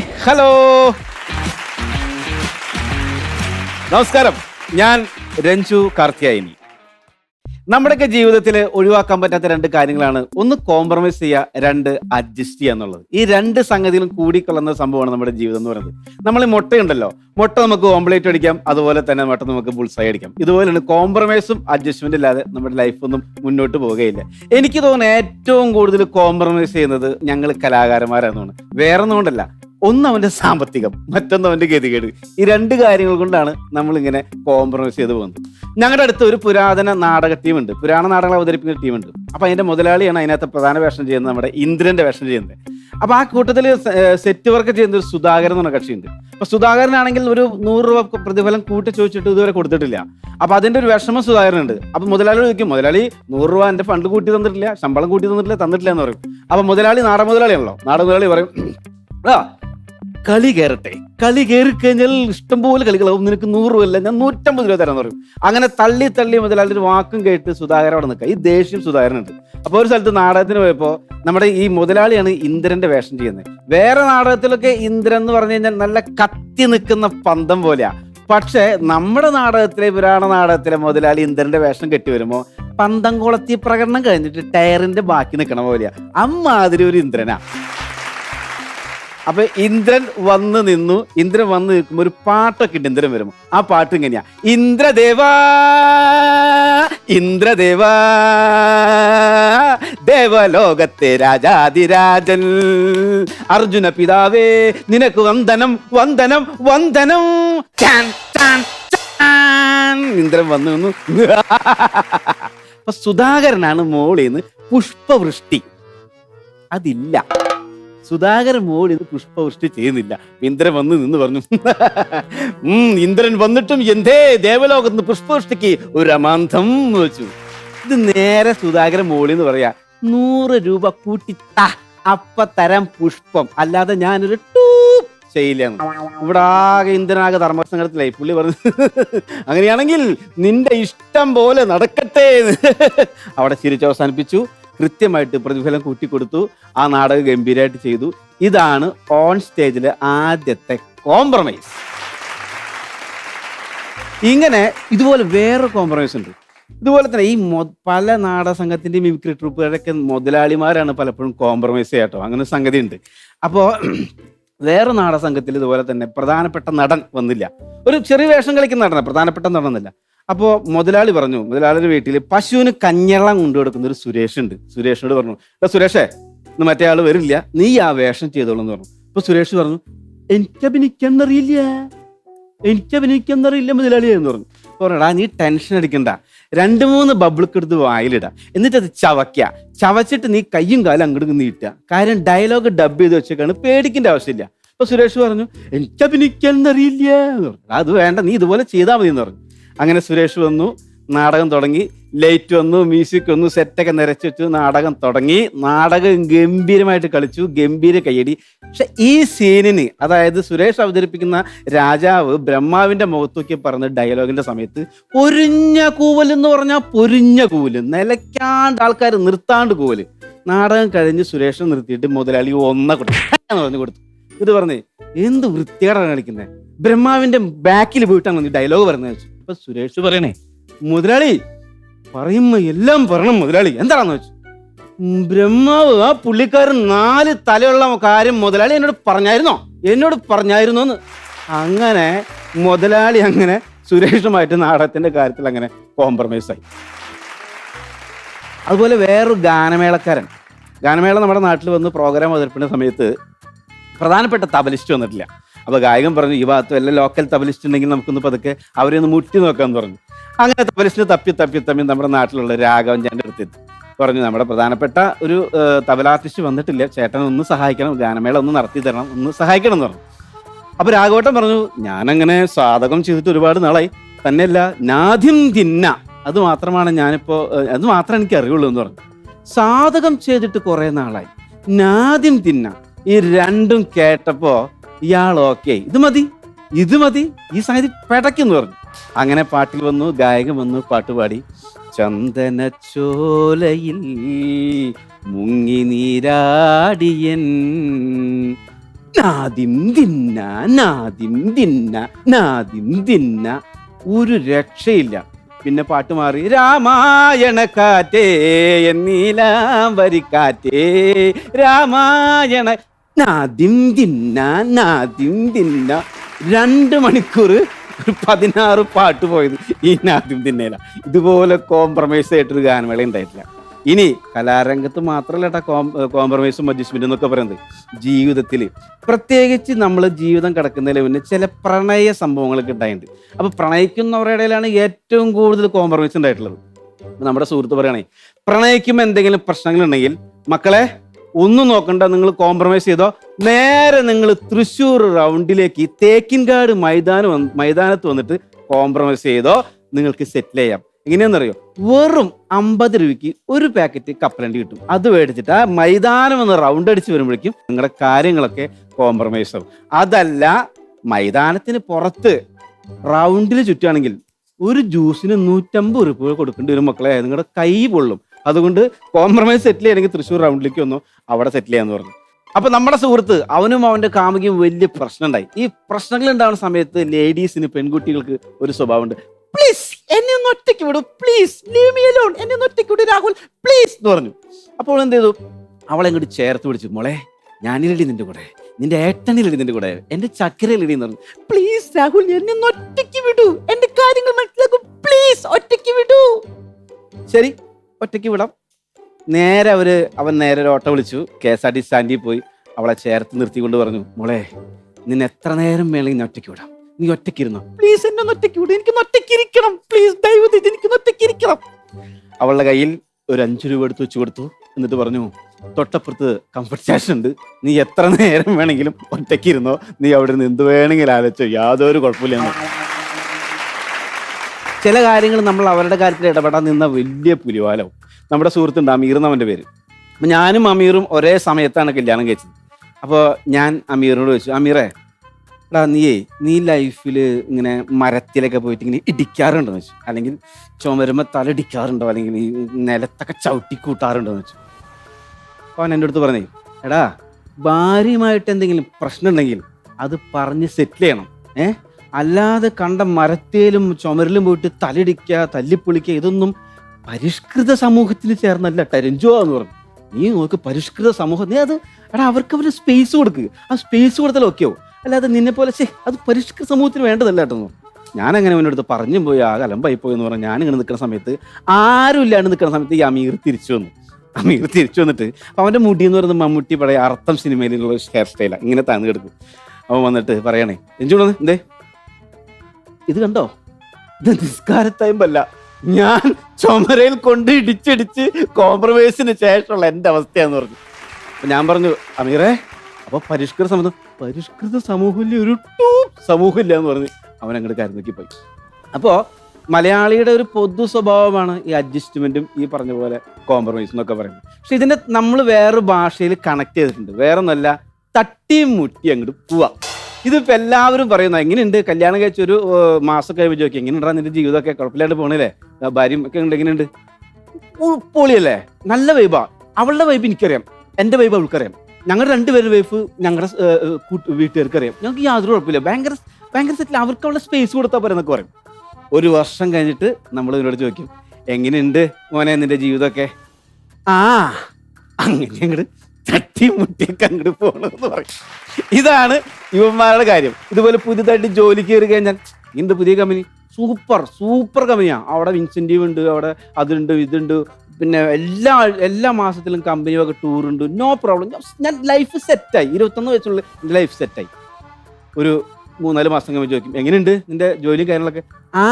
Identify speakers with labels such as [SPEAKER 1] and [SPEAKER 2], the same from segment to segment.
[SPEAKER 1] Hello. നമസ്കാരം. ഞാൻ രഞ്ജു കാർത്തിയായിനി. നമ്മുടെയൊക്കെ ജീവിതത്തിൽ ഒഴിവാക്കാൻ പറ്റാത്ത രണ്ട് കാര്യങ്ങളാണ്. ഒന്ന് കോംപ്രമൈസ് ചെയ്യുക രണ്ട് അഡ്ജസ്റ്റ് ചെയ്യുക എന്നുള്ളത്. ഈ രണ്ട് സംഗതികളും കൂടിക്കൊള്ളുന്ന സംഭവമാണ് നമ്മുടെ ജീവിതം എന്ന് പറയുന്നത്. നമ്മൾ ഈ മുട്ടയുണ്ടല്ലോ. മുട്ട നമുക്ക് ഓംപ്ലേറ്റ് അടിക്കാം അതുപോലെ തന്നെ മുട്ട നമുക്ക് ബുൾസായി അടിക്കാം. ഇതുപോലെയാണ് കോംപ്രമൈസും അഡ്ജസ്റ്റ്മെന്റ് ഇല്ലാതെ നമ്മുടെ ലൈഫൊന്നും മുന്നോട്ട് പോവുകയില്ല. എനിക്ക് തോന്നുന്നു ഏറ്റവും കൂടുതൽ കോംപ്രമൈസ് ചെയ്യുന്നത് ഞങ്ങൾ കലാകാരന്മാരാണെന്നാണ്. വേറെ ഒന്നും കൊണ്ടല്ല. ഒന്ന് അവന്റെ സാമ്പത്തികം മറ്റൊന്ന് അവന്റെ ഗതികേട്. ഈ രണ്ട് കാര്യങ്ങൾ കൊണ്ടാണ് നമ്മളിങ്ങനെ കോംപ്രമൈസ് ചെയ്ത് പോകുന്നത്. ഞങ്ങളുടെ അടുത്ത് ഒരു പുരാതന നാടക ടീമുണ്ട് പുരാണ നാടകങ്ങൾ അവതരിപ്പിക്കുന്ന ടീമുണ്ട് അപ്പോൾ അതിന്റെ മുതലാളിയാണ് അതിനകത്ത് പ്രധാന വേഷം ചെയ്യുന്നത് നമ്മുടെ ഇന്ദ്രന്റെ വേഷം ചെയ്യുന്നത്. അപ്പോൾ ആ കൂട്ടത്തിൽ സെറ്റ് വർക്ക് ചെയ്യുന്ന ഒരു സുധാകരൻ എന്ന് പറഞ്ഞ കക്ഷിയുണ്ട്. അപ്പം സുധാകരനാണെങ്കിൽ ഒരു നൂറ് രൂപ പ്രതിഫലം കൂട്ടി ചോദിച്ചിട്ട് ഇതുവരെ കൊടുത്തിട്ടില്ല. അപ്പോൾ അതിന്റെ ഒരു വിഷമം സുധാകരനുണ്ട്. അപ്പോൾ മുതലാളി ചോദിക്കും മുതലാളി നൂറ് രൂപ എന്റെ ഫണ്ട് കൂട്ടി തന്നിട്ടില്ല ശമ്പളം കൂട്ടി തന്നിട്ടില്ല തന്നിട്ടില്ല എന്ന് പറയും. അപ്പോൾ മുതലാളി നാടൻ മുതലാളിയാണല്ലോ. നാടൻ മുതലാളി പറയും കളി കയറട്ടെ കളി കയറി കഴിഞ്ഞാൽ ഇഷ്ടംപോലെ കളികളാവും. നിനക്ക് നൂറ് രൂപ ഞാൻ നൂറ്റമ്പത് രൂപ തരാന്ന് പറയും. അങ്ങനെ തള്ളി തള്ളി മുതലാളി ഒരു വാക്കും കേട്ട് സുധാകരൻ അവിടെ നിൽക്കുക. ഈ ദേഷ്യം സുധാകരനുണ്ട് അപ്പൊ ഒരു സ്ഥലത്ത് നാടകത്തിന് പോയപ്പോ നമ്മുടെ ഈ മുതലാളിയാണ് ഇന്ദ്രന്റെ വേഷം ചെയ്യുന്നത്. വേറെ നാടകത്തിലൊക്കെ ഇന്ദ്രൻ എന്ന് പറഞ്ഞു കഴിഞ്ഞാൽ നല്ല കത്തി നിൽക്കുന്ന പന്തം പോലെയാ. പക്ഷെ നമ്മുടെ നാടകത്തിലെ പുരാണ നാടകത്തിലെ മുതലാളി ഇന്ദ്രന്റെ വേഷം കെട്ടി വരുമ്പോ പന്തം കുളത്തി പ്രകടനം കഴിഞ്ഞിട്ട് ടയറിന്റെ ബാക്കി നിൽക്കണ പോലെയാ. അമ്മാതിരി ഒരു ഇന്ദ്രനാ. അപ്പൊ ഇന്ദ്രൻ വന്ന് നിന്നു. ഇന്ദ്രൻ വന്ന് നിൽക്കുമ്പോ ഒരു പാട്ടൊക്കെ ഉണ്ട് ഇന്ദ്രൻ വരുമ്പോ. ആ പാട്ട് ഇങ്ങനെയാ. ഇന്ദ്രദേവാ ഇന്ദ്രദേവാ ദേവലോകത്തെ രാജാതിരാജൻ. അർജുന പിതാവേ നിനക്ക് വന്ദനം വന്ദനം വന്ദനം. ഇന്ദ്രൻ വന്നു നിന്നു. അപ്പൊ സുധാകരനാണ് മോളിന്ന് പുഷ്പവൃഷ്ടി. അതില്ല. സുധാകരൻ മോൾ ഇത് പുഷ്പവൃഷ്ടി ചെയ്യുന്നില്ല. ഇന്ദ്രൻ വന്ന് നിന്ന് പറഞ്ഞു ഇന്ദ്രൻ വന്നിട്ടും എന്തേ ദേവലോകത്ത് പുഷ്പവൃഷ്ടിക്ക് ഒരു അമാന്തം വെച്ചു. ഇത് നേരെ സുധാകരൻ മോളി എന്ന് പറയാ നൂറ് രൂപ കൂട്ടി താ അപ്പ തരം പുഷ്പം. അല്ലാതെ ഞാനൊരു ടൂ ചെയ്യില്ല. ഇവിടെ ആകെ ഇന്ദ്രനാകെ ധർമ്മസങ്കടത്തിലായി പുള്ളി പറഞ്ഞു അങ്ങനെയാണെങ്കിൽ നിന്റെ ഇഷ്ടം പോലെ നടക്കട്ടെ അവിടെ ചിരിച്ച് അവസാനിപ്പിച്ചു. കൃത്യമായിട്ട് പ്രതിഫലം കൂട്ടിക്കൊടുത്തു. ആ നാടകം ഗംഭീരമായിട്ട് ചെയ്തു. ഇതാണ് ഓൺ സ്റ്റേജിലെ ആദ്യത്തെ കോംപ്രമൈസ് ഇങ്ങനെ ഇതുപോലെ വേറെ കോംപ്രമൈസ് ഉണ്ട്. ഇതുപോലെ തന്നെ ഈ പല നാടക സംഘത്തിന്റെ മിമിക്രി ട്രൂപ്പുകാരൊക്കെ മുതലാളിമാരാണ് പലപ്പോഴും കോംപ്രമൈസ് ചെയ്യാട്ടോ. അങ്ങനെ സംഗതി ഉണ്ട് അപ്പോൾ വേറെ നാടക സംഘത്തിൽ ഇതുപോലെ തന്നെ പ്രധാനപ്പെട്ട നടൻ വന്നില്ല. ഒരു ചെറിയ വേഷം കളിക്കുന്ന നടന. പ്രധാനപ്പെട്ട നടന്നില്ല അപ്പോൾ മുതലാളി പറഞ്ഞു മുതലാളിയുടെ വീട്ടിൽ പശുവിന് കഞ്ഞെള്ളം കൊണ്ടു കൊടുക്കുന്ന ഒരു സുരേഷ് ഉണ്ട്. സുരേഷിനോട് പറഞ്ഞു "എടാ സുരേഷേ ഇന്ന് മറ്റേ ആൾ വരില്ല നീ ആ വേഷം ചെയ്തോളൂ എന്ന് പറഞ്ഞു. അപ്പൊ സുരേഷ് പറഞ്ഞു എനിക്ക് അഭിനയിക്കാന്നറിയില്ല എനിക്ക് അഭിനയിക്കാന്നറിയില്ല മുതലാളി എന്ന് പറഞ്ഞു. പറഞ്ഞടാ നീ ടെൻഷൻ അടിക്കണ്ട രണ്ട് മൂന്ന് ബബിൾക്ക് എടുത്ത് വായിലിട എന്നിട്ട് അത് ചവയ്ക്ക. ചവച്ചിട്ട് നീ കയ്യും കാലും അങ്ങോട്ട് നീട്ടുക. കാര്യം ഡയലോഗ് ഡബ് ചെയ്ത് വെച്ചേക്കാണ് പേടിക്കേണ്ട ആവശ്യമില്ല. അപ്പൊ സുരേഷ് പറഞ്ഞു എനിക്ക് അഭിനയിക്കാന്നറിയില്ല അത് വേണ്ട നീ ഇതുപോലെ ചെയ്താൽ മതി എന്ന് പറഞ്ഞു. അങ്ങനെ സുരേഷ് വന്നു നാടകം തുടങ്ങി ലൈറ്റ് വന്നു മ്യൂസിക് വന്നു സെറ്റൊക്കെ നിരച്ചു വെച്ചു നാടകം തുടങ്ങി. നാടകം ഗംഭീരമായിട്ട് കളിച്ചു ഗംഭീര കയ്യടി. പക്ഷെ ഈ സീനിന് അതായത് സുരേഷ് അവതരിപ്പിക്കുന്ന രാജാവ് ബ്രഹ്മാവിന്റെ മുഖത്തൊക്കെ പറഞ്ഞ ഡയലോഗിന്റെ സമയത്ത് പൊരിഞ്ഞ കൂവൽ എന്ന് പറഞ്ഞാൽ പൊരിഞ്ഞ കൂവൽ നിലയ്ക്കാണ്ട് ആൾക്കാർ നിർത്താണ്ട് കൂവൽ. നാടകം കഴിഞ്ഞ് സുരേഷ് നിർത്തിയിട്ട് മുതലാളി ഒന്ന കൊടുത്തു. പറഞ്ഞു കൊടുത്തു. ഇത് പറഞ്ഞേ എന്ത് വൃത്തികേടാണ് കളിക്കുന്നത് ബ്രഹ്മാവിന്റെ ബാക്കിൽ പോയിട്ടാണ് ഡയലോഗ് പറഞ്ഞു അപ്പൊ സുരേഷ് പറയണേ മുതലാളി പറയുമ്പോ എല്ലാം പറയണം മുതലാളി. എന്താണെന്ന് വെച്ചു ബ്രഹ്മാവ് ആ പുള്ളിക്കാരൻ നാല് തലയുള്ള കാര്യം മുതലാളി എന്നോട് പറഞ്ഞായിരുന്നോ? എന്നോട് പറഞ്ഞായിരുന്നോ എന്ന് അങ്ങനെ മുതലാളി അങ്ങനെ സുരേഷുമായിട്ട് നാടകത്തിന്റെ കാര്യത്തിൽ അങ്ങനെ കോംപ്രമൈസ് ആയി. അതുപോലെ വേറൊരു ഗാനമേളക്കാരൻ. ഗാനമേള നമ്മുടെ നാട്ടിൽ വന്ന് പ്രോഗ്രാം അവതരിപ്പിക്കുന്ന സമയത്ത് പ്രധാനപ്പെട്ട തബലിസ്റ്റ് വന്നിട്ടില്ല. അപ്പൊ ഗായകൻ പറഞ്ഞു ഈ ഭാഗത്ത് വല്ല ലോക്കൽ തബലിസ്റ്റ് ഉണ്ടെങ്കിൽ നമുക്കൊന്ന് പതുക്കെ അവരെ ഒന്ന് മുട്ടി നോക്കാൻ പറഞ്ഞു. അങ്ങനെ തബലിസ്റ്റിന് തപ്പി തപ്പി തപ്പി നമ്മുടെ നാട്ടിലുള്ള രാഘവൻ ചേട്ടന്റെ അടുത്തെത്തി പറഞ്ഞു നമ്മുടെ പ്രധാനപ്പെട്ട ഒരു തബലാർട്ടിസ്റ്റ് വന്നിട്ടില്ല. ചേട്ടൻ ഒന്ന് സഹായിക്കണം ഗാനമേള ഒന്ന് നടത്തി തരണം ഒന്ന് സഹായിക്കണം എന്ന് പറഞ്ഞു. അപ്പോൾ രാഘവട്ടൻ പറഞ്ഞു ഞാനങ്ങനെ സാധകം ചെയ്തിട്ട് ഒരുപാട് നാളായി. തന്നെയല്ല നാദ്യം തിന്ന അത് മാത്രമാണ് ഞാനിപ്പോ ഏഹ്, അത് മാത്രമേ എനിക്ക് അറിയുള്ളൂ എന്ന് പറഞ്ഞു. സാധകം ചെയ്തിട്ട് കുറേ നാളായി. നാദ്യം തിന്ന ഈ രണ്ടും കേട്ടപ്പോ ഇയാൾ ഓക്കെ ഇത് മതി. ഇത് മതി. ഈ സംഗതി പെടയ്ക്കെന്ന് പറഞ്ഞു. അങ്ങനെ പാട്ടിൽ വന്നു ഗായകൻ വന്നു പാട്ടുപാടി ചന്ദനച്ചോലയിൽ മുങ്ങി നീരാടിയൻ. നാദിം തിന്ന നാദിം തിന്ന നാദിം ഒരു രക്ഷയില്ല. പിന്നെ പാട്ട് മാറി രാമായണ കാറ്റേ നീലാംബരിക്കാറ്റേ രാമായണ നാദിം തിന്ന നാദ്യം തിന്ന. രണ്ട് മണിക്കൂർ ഒരു പതിനാറ് പാട്ട് പോയത് ഈ നാദ്യം തിന്നേല. ഇതുപോലെ കോംപ്രമൈസ് ആയിട്ടൊരു ഗാനമേള ഉണ്ടായിട്ടില്ല. ഇനി കലാരംഗത്ത് മാത്രമല്ല കേട്ടോ കോംപ്രമൈസും അഡ്ജസ്റ്റ്മെന്റ് എന്നൊക്കെ പറയുന്നത് ജീവിതത്തിൽ പ്രത്യേകിച്ച് നമ്മൾ ജീവിതം കിടക്കുന്നതിന് മുന്നേ ചില പ്രണയ സംഭവങ്ങളൊക്കെ ഉണ്ടായിട്ടുണ്ട്. അപ്പൊ പ്രണയിക്കുന്നവരുടെ ഇടയിലാണ് ഏറ്റവും കൂടുതൽ കോംപ്രമൈസ് ഉണ്ടായിട്ടുള്ളത്. നമ്മുടെ സുഹൃത്ത് പറയണേ പ്രണയിക്കുമ്പോൾ എന്തെങ്കിലും പ്രശ്നങ്ങളുണ്ടെങ്കിൽ മക്കളെ ഒന്നും നോക്കണ്ട നിങ്ങൾ കോംപ്രമൈസ് ചെയ്തോ. നേരെ നിങ്ങൾ തൃശ്ശൂർ റൗണ്ടിലേക്ക് തേക്കിൻകാട് മൈതാനം മൈതാനത്ത് വന്നിട്ട് കോംപ്രമൈസ് ചെയ്തോ. നിങ്ങൾക്ക് സെറ്റിൽ ചെയ്യാം. എങ്ങനെയാണെന്നറിയോ? വെറും അമ്പത് രൂപയ്ക്ക് ഒരു പാക്കറ്റ് കപ്പലണ്ടി കിട്ടും. അത് മേടിച്ചിട്ട് ആ മൈതാനം എന്ന് റൗണ്ട് അടിച്ച് വരുമ്പോഴേക്കും നിങ്ങളുടെ കാര്യങ്ങളൊക്കെ കോംപ്രമൈസ് ആവും. അതല്ല മൈതാനത്തിന് പുറത്ത് റൗണ്ടിൽ ചുറ്റുകയാണെങ്കിൽ ഒരു ജ്യൂസിന് നൂറ്റമ്പത് രൂപ കൊടുക്കേണ്ടി വരും മക്കളെ. നിങ്ങളുടെ കൈ പൊള്ളും. അതുകൊണ്ട് കോംപ്രമൈസ് സെറ്റിൽ ചെയ്യണമെങ്കിൽ തൃശ്ശൂർ റൗണ്ടിലേക്ക് വന്നു. അവിടെ സെറ്റിൽ ചെയ്യാന്ന് പറഞ്ഞു. അപ്പൊ നമ്മുടെ സുഹൃത്ത് അവനും അവന്റെ കാമുകിയും വലിയ പ്രശ്നം ഉണ്ടായി ഈ പ്രശ്നങ്ങൾ ഉണ്ടാവുന്ന സമയത്ത് ലേഡീസിന് പെൺകുട്ടികൾക്ക് ഒരു സ്വഭാവമുണ്ട്. പ്ലീസ് എന്നെ ഒന്ന് ഒറ്റയ്ക്ക് വിടൂ. പ്ലീസ് ലീവ് മീ അലോൺ എന്നെ ഒന്ന് ഒറ്റയ്ക്ക് വിടൂ രാഹുൽ. പ്ലീസ് എന്ന് പറഞ്ഞു. അപ്പോൾ എന്ത് ചെയ്തു? അവളെ ഇങ്ങോട്ട് ചേർത്ത് പിടിച്ചു. മോളെ ഞാനിലടി നിന്റെ കൂടെ. നിന്റെ ഏട്ടനിലടി നിന്റെ കൂടെ. എന്റെ ചക്കരയിലടി എന്ന് പറഞ്ഞു. പ്ലീസ് രാഹുൽ എന്നെ ഒന്ന് ഒറ്റയ്ക്ക് വിടൂ. എന്റെ കാര്യങ്ങൾ മനസ്സിലാക്കും. പ്ലീസ് ഒറ്റയ്ക്ക് വിടൂ. ശരി. ഒറ്റയ്ക്ക് വിടാം. നേരെ അവർ അവൻ നേരെ ഒരു ഓട്ടോ വിളിച്ചു. കെ എസ് ആർ ടി സ്റ്റാൻഡിൽ പോയി അവളെ ചേർത്ത് നിർത്തിക്കൊണ്ട് പറഞ്ഞു മോളെ നിന്നെ എത്ര നേരം വേണമെങ്കിൽ ഒറ്റയ്ക്ക് വിടാം. നീ ഒറ്റയ്ക്ക് ഇരുന്നോ? പ്ലീസ് എന്നെ ഒറ്റയ്ക്ക് വിടും. എനിക്ക് ഒറ്റയ്ക്ക് ഇരിക്കണം. പ്ലീസ് ചെയ്ത് എനിക്ക് ഒറ്റയ്ക്ക് ഇരിക്കണം. അവളുടെ കയ്യിൽ ഒരു അഞ്ചു രൂപ എടുത്ത് വെച്ച് കൊടുത്തു. എന്നിട്ട് പറഞ്ഞു തൊട്ടപ്പുറത്ത് കംഫർട്ട് സ്റ്റേഷൻ ഉണ്ട്. നീ എത്ര നേരം വേണമെങ്കിലും ഒറ്റയ്ക്ക് ഇരുന്നോ? നീ അവിടെ നിന്ന് എന്ത് വേണമെങ്കിലും ആലോചിച്ചോ. യാതൊരു കുഴപ്പമില്ല. ചില കാര്യങ്ങൾ നമ്മൾ അവരുടെ കാര്യത്തിൽ ഇടപെടാൻ നിന്ന വലിയ പുലിവാലോ നമ്മുടെ സുഹൃത്തുണ്ട് അമീർ എന്നവന്റെ പേര്. അപ്പം ഞാനും അമീറും ഒരേ സമയത്താണ് കല്യാണം കഴിച്ചത്. അപ്പോൾ ഞാൻ അമീറിനോട് ചോദിച്ചു അമീറേ എടാ നീയേ നീ ലൈഫിൽ ഇങ്ങനെ മരത്തിലൊക്കെ പോയിട്ട് ഇങ്ങനെ ഇടിക്കാറുണ്ടോ? എന്ന് വെച്ചു അല്ലെങ്കിൽ ചുമരുമ്പോൾ തല ഇടിക്കാറുണ്ടോ? അല്ലെങ്കിൽ ഈ നിലത്തൊക്കെ ചവിട്ടി കൂട്ടാറുണ്ടോ? എന്ന് വെച്ചു അവൻ എന്റെ അടുത്ത് പറഞ്ഞേ എടാ ഭാര്യയുമായിട്ട് എന്തെങ്കിലും പ്രശ്നം ഉണ്ടെങ്കിൽ അത് പറഞ്ഞ് സെറ്റിൽ ചെയ്യണം. ഏ? അല്ലാതെ കണ്ട മരത്തേലും ചുമരിലും പോയിട്ട് തലയിടിക്കുക തല്ലിപ്പൊളിക്കുക ഇതൊന്നും പരിഷ്കൃത സമൂഹത്തിൽ ചേർന്നല്ല. ടെരഞ്ചോ എന്ന് പറഞ്ഞു. നീ നോക്ക് പരിഷ്കൃത സമൂഹം. നീ അത് എടാ അവർക്ക് അവർ സ്പേസ് കൊടുക്കുക ആ സ്പേസ് കൊടുത്താൽ ഓക്കെയോ അല്ലാതെ നിന്നെ പോലെ ശേ അത് പരിഷ്കൃത സമൂഹത്തിന് വേണ്ടതല്ല കേട്ടോ. ഞാൻ അങ്ങനെ അവന്റെ അടുത്ത് പറഞ്ഞും പോയി ആ കലമ്പായി പോയി എന്ന് പറഞ്ഞാൽ ഞാനിങ്ങനെ നിൽക്കുന്ന സമയത്ത് ആരും ഇല്ലാണ്ട് നിൽക്കുന്ന സമയത്ത് ഈ അമീർ തിരിച്ചു വന്നു. അമീർ തിരിച്ചു വന്നിട്ട് അവന്റെ മുടി എന്ന് പറയുന്നത് മമ്മൂട്ടി പഴയ അർത്ഥം സിനിമയിലുള്ള ഹെയർ സ്റ്റൈലാണ് ഇങ്ങനെ താന്ന് കിടക്കും. അവൻ വന്നിട്ട് പറയണേ എഞ്ചുണത് എന്തേ? ഇത് കണ്ടോ? ഇത് നിസ്കാരത്തയമ്പല്ല. ഞാൻ ചുമരയിൽ കൊണ്ട് ഇടിച്ചിടിച്ച് കോംപ്രമൈസിന് ശേഷമുള്ള എന്റെ അവസ്ഥയാന്ന് പറഞ്ഞു. ഞാൻ പറഞ്ഞു അമീറേ അപ്പൊ പരിഷ്കൃത സമൂഹം പരിഷ്കൃത സമൂഹമില്ല? ഒരു ടൂ സമൂഹമില്ല എന്ന് പറഞ്ഞ് അവൻ അങ്ങോട്ട് കരുന്നേക്ക് പോയി. അപ്പോ മലയാളിയുടെ ഒരു പൊതു സ്വഭാവമാണ് ഈ അഡ്ജസ്റ്റ്മെന്റും ഈ പറഞ്ഞ പോലെ കോംപ്രമൈസ് എന്നൊക്കെ പറയുന്നത്. പക്ഷെ ഇതിനെ നമ്മൾ വേറെ ഭാഷയിൽ കണക്ട് ചെയ്തിട്ടുണ്ട്. വേറെ ഒന്നല്ല തട്ടിയും മുട്ടി അങ്ങോട്ട് പോവാ. ഇതിപ്പോ എല്ലാവരും പറയുന്ന എങ്ങനെയുണ്ട്? കല്യാണം കഴിച്ച ഒരു മാസം കഴിയുമ്പോൾ ചോദിക്കും എങ്ങനെയുണ്ടാ നിന്റെ ജീവിതമൊക്കെ? കുഴപ്പമില്ലാണ്ട് പോണില്ലേ? ഭാര്യയും ഒക്കെ ഉണ്ട് എങ്ങനെയുണ്ട്? പൊളിയല്ലേ നല്ല വൈബാ അവളുടെ വൈബ് എനിക്കറിയാം. എന്റെ വൈബ് അവൾക്കറിയാം. ഞങ്ങളുടെ രണ്ടുപേരുടെ വൈഫ് ഞങ്ങളുടെ വീട്ടുകാർക്ക് അറിയാം ഞങ്ങൾക്ക് യാതൊരു കുഴപ്പമില്ല. ഭയങ്കര ഭയങ്കര സെറ്റിൽ അവർക്ക് അവളുടെ സ്പേസ് കൊടുത്താൽ പോരെ എന്നൊക്കെ പറയും. ഒരു വർഷം കഴിഞ്ഞിട്ട് നമ്മൾ ഇതിനോട് ചോദിക്കും എങ്ങനെയുണ്ട് മോനെ നിന്റെ ജീവിതമൊക്കെ? ആ അങ്ങനെ അങ്ങോട്ട് തട്ടി മുട്ടിയൊക്കെ അങ്ങോട്ട് പോകണമെന്ന് പറയും. ഇതാണ് യുവന്മാരുടെ കാര്യം. ഇതുപോലെ പുതിയതായിട്ട് ജോലി കയറി കഴിഞ്ഞാൽ ഇന്റെ പുതിയ കമ്പനി സൂപ്പർ സൂപ്പർ കമ്പനിയാണ് അവിടെ ഇൻസെന്റീവ് ഉണ്ട് അവിടെ അതുണ്ട് ഇതുണ്ട്. പിന്നെ എല്ലാ എല്ലാ മാസത്തിലും കമ്പനി ടൂർ ഉണ്ട്. നോ പ്രോബ്ലം ഞാൻ ലൈഫ് സെറ്റായി ഇരുപത്തൊന്ന് വയസ്സുള്ള എന്റെ ലൈഫ് സെറ്റായി ഒരു മൂന്നാൽ മാസം കഴിഞ്ഞ് ചോദിക്കും എങ്ങനെയുണ്ട് നിന്റെ ജോലിയും കാര്യങ്ങളൊക്കെ? ആ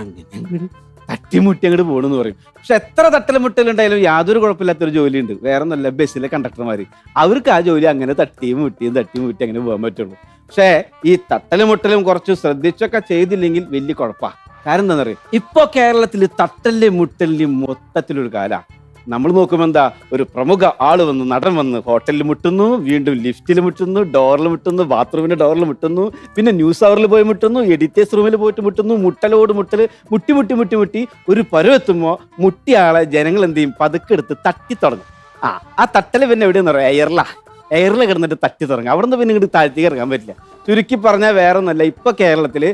[SPEAKER 1] അങ്ങനെ തട്ടിമുട്ടി അങ്ങോട്ട് പോകണമെന്ന് പറയും. പക്ഷെ എത്ര തട്ടലും മുട്ടലുണ്ടായാലും യാതൊരു കുഴപ്പമില്ലാത്തൊരു ജോലിയുണ്ട്. വേറെ നല്ല ബസ്സിലെ കണ്ടക്ടർമാർ അവർക്ക് ആ ജോലി അങ്ങനെ തട്ടിയും മുട്ടിയും തട്ടിയും മുട്ടി അങ്ങനെ പോകാൻ പറ്റുള്ളൂ. പക്ഷേ ഈ തട്ടലും മുട്ടലും കുറച്ച് ശ്രദ്ധിച്ചൊക്കെ ചെയ്തില്ലെങ്കിൽ വലിയ കുഴപ്പമാണ് കാരണം എന്താണെന്ന് അറിയാം ഇപ്പോൾ കേരളത്തിൽ തട്ടലിന്റെ മുട്ടലിന്റെ മൊത്തത്തിലൊരു കാലാ. നമ്മൾ നോക്കുമ്പോൾ എന്താ ഒരു പ്രമുഖ ആൾ വന്ന് നടൻ വന്ന് ഹോട്ടലിൽ മുട്ടുന്നു വീണ്ടും ലിഫ്റ്റിൽ മുട്ടുന്നു ഡോറിൽ മുട്ടുന്നു ബാത്റൂമിന്റെ ഡോറിൽ മുട്ടുന്നു പിന്നെ ന്യൂസ് അവറിൽ പോയി മുട്ടുന്നു എഡിറ്റേഴ്സ് റൂമിൽ പോയിട്ട് മുട്ടുന്നു മുട്ടലോട് മുട്ടൽ മുട്ടി മുട്ടി മുട്ടി മുട്ടി ഒരു പരുവെത്തുമ്പോൾ മുട്ടിയ ആളെ ജനങ്ങൾ എന്ത് ചെയ്യും? പതുക്കെ എടുത്ത് തട്ടി തുടങ്ങും. ആ ആ തട്ടൽ പിന്നെ എവിടെയെന്ന് പറയാം എയർലാ എയറിൽ കിടന്നിട്ട് തട്ടി തുടങ്ങും. അവിടെ നിന്ന് പിന്നെ ഇങ്ങോട്ട് താഴ്ത്തി ഇറങ്ങാൻ പറ്റില്ല. ചുരുക്കി പറഞ്ഞാൽ വേറെ ഒന്നല്ല ഇപ്പൊ കേരളത്തിൽ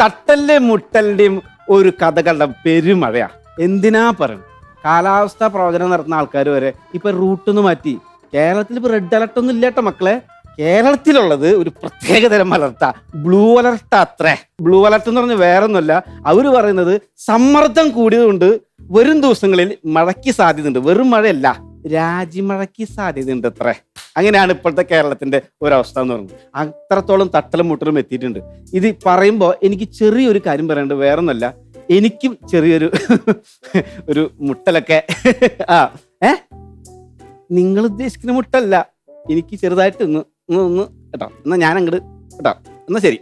[SPEAKER 1] തട്ടലിന്റെയും മുട്ടലിന്റെയും ഒരു കഥകളുടെ പെരുമഴയാണ് എന്തിനാ പറയുന്നത്? കാലാവസ്ഥാ പ്രവചനം നടത്തുന്ന ആൾക്കാർ വരെ ഇപ്പൊ റൂട്ടൊന്ന് മാറ്റി. കേരളത്തിൽ ഇപ്പൊ റെഡ് അലർട്ട് ഒന്നും ഇല്ലാട്ടോ മക്കളെ. കേരളത്തിലുള്ളത് ഒരു പ്രത്യേകതരം അലർട്ടാ. ബ്ലൂ അലർട്ട് അത്രേ. ബ്ലൂ അലർട്ട് എന്ന് പറഞ്ഞാൽ വേറെ ഒന്നുമല്ല അവർ പറയുന്നത് സമ്മർദ്ദം കൂടിയതുകൊണ്ട് വരും ദിവസങ്ങളിൽ മഴയ്ക്ക് സാധ്യതയുണ്ട്. വെറും മഴയല്ല രാജിമഴയ്ക്ക് സാധ്യതയുണ്ട് അത്രേ. അങ്ങനെയാണ് ഇപ്പോഴത്തെ കേരളത്തിന്റെ ഒരവസ്ഥ എന്ന് പറയുന്നത്. അത്രത്തോളം തട്ടലും മുട്ടലും എത്തിയിട്ടുണ്ട്. ഇത് പറയുമ്പോൾ എനിക്ക് ചെറിയൊരു കാര്യം പറയേണ്ടത് വേറെ ഒന്നല്ല എനിക്കും ചെറിയൊരു ഒരു മുട്ടലൊക്കെ. ആ ഏ? നിങ്ങൾ ഉദ്ദേശിക്കുന്ന മുട്ടല്ല. എനിക്ക് ചെറുതായിട്ട് ഒന്ന് ഒന്ന് കേട്ടോ. എന്നാ ഞാൻ അങ്ങോട്ട് കേട്ടോ. എന്നാ ശരി.